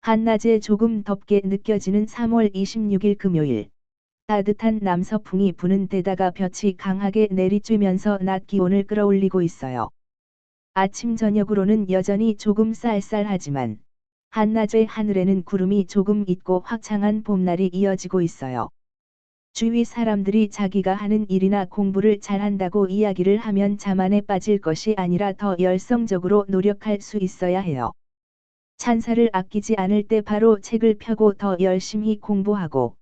한낮에 조금 덥게 느껴지는 3월 26일 금요일. 따뜻한 남서풍이 부는 데다가 볕이 강하게 내리쬐면서 낮 기온을 끌어올리고 있어요. 아침 저녁으로는 여전히 조금 쌀쌀하지만 한낮의 하늘에는 구름이 조금 있고 화창한 봄날이 이어지고 있어요. 주위 사람들이 자기가 하는 일이나 공부를 잘한다고 이야기를 하면 자만에 빠질 것이 아니라 더 열성적으로 노력할 수 있어야 해요. 찬사를 아끼지 않을 때 바로 책을 펴고 더 열심히 공부하고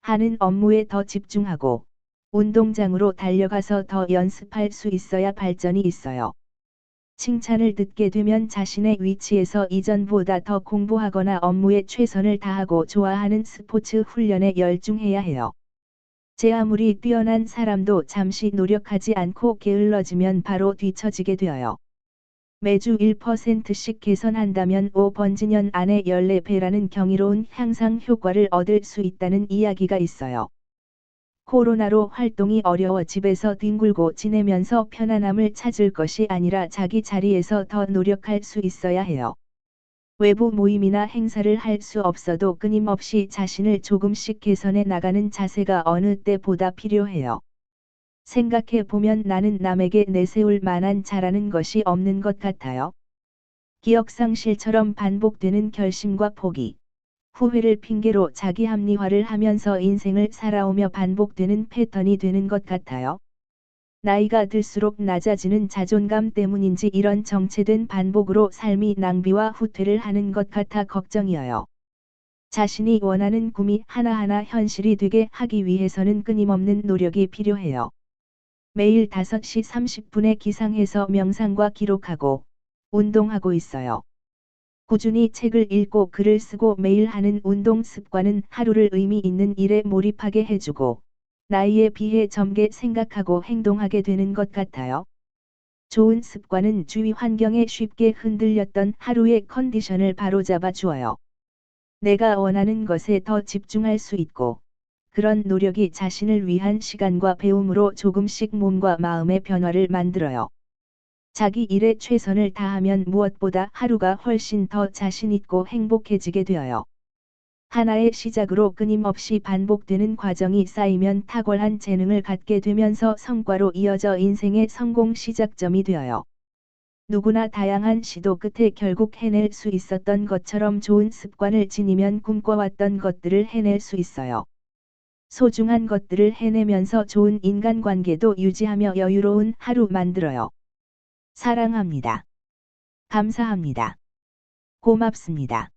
하는 업무에 더 집중하고 운동장으로 달려가서 더 연습할 수 있어야 발전이 있어요. 칭찬을 듣게 되면 자신의 위치에서 이전보다 더 공부하거나 업무에 최선을 다하고 좋아하는 스포츠 훈련에 열중해야 해요. 제 아무리 뛰어난 사람도 잠시 노력하지 않고 게을러지면 바로 뒤처지게 되어요. 매주 1%씩 개선한다면 5번지년 안에 14배라는 경이로운 향상 효과를 얻을 수 있다는 이야기가 있어요. 코로나로 활동이 어려워 집에서 뒹굴고 지내면서 편안함을 찾을 것이 아니라 자기 자리에서 더 노력할 수 있어야 해요. 외부 모임이나 행사를 할 수 없어도 끊임없이 자신을 조금씩 개선해 나가는 자세가 어느 때보다 필요해요. 생각해 보면 나는 남에게 내세울 만한 잘하는 것이 없는 것 같아요. 기억상실처럼 반복되는 결심과 포기. 후회를 핑계로 자기 합리화를 하면서 인생을 살아오며 반복되는 패턴이 되는 것 같아요. 나이가 들수록 낮아지는 자존감 때문인지 이런 정체된 반복으로 삶이 낭비와 후퇴를 하는 것 같아 걱정이어요. 자신이 원하는 꿈이 하나하나 현실이 되게 하기 위해서는 끊임없는 노력이 필요해요. 매일 5시 30분에 기상해서 명상과 기록하고 운동하고 있어요. 꾸준히 책을 읽고 글을 쓰고 매일 하는 운동 습관은 하루를 의미 있는 일에 몰입하게 해주고 나이에 비해 젊게 생각하고 행동하게 되는 것 같아요. 좋은 습관은 주위 환경에 쉽게 흔들렸던 하루의 컨디션을 바로잡아 주어요. 내가 원하는 것에 더 집중할 수 있고 그런 노력이 자신을 위한 시간과 배움으로 조금씩 몸과 마음의 변화를 만들어요. 자기 일에 최선을 다하면 무엇보다 하루가 훨씬 더 자신있고 행복해지게 되어요. 하나의 시작으로 끊임없이 반복되는 과정이 쌓이면 탁월한 재능을 갖게 되면서 성과로 이어져 인생의 성공 시작점이 되어요. 누구나 다양한 시도 끝에 결국 해낼 수 있었던 것처럼 좋은 습관을 지니면 꿈꿔왔던 것들을 해낼 수 있어요. 소중한 것들을 해내면서 좋은 인간관계도 유지하며 여유로운 하루 만들어요. 사랑합니다. 감사합니다. 고맙습니다.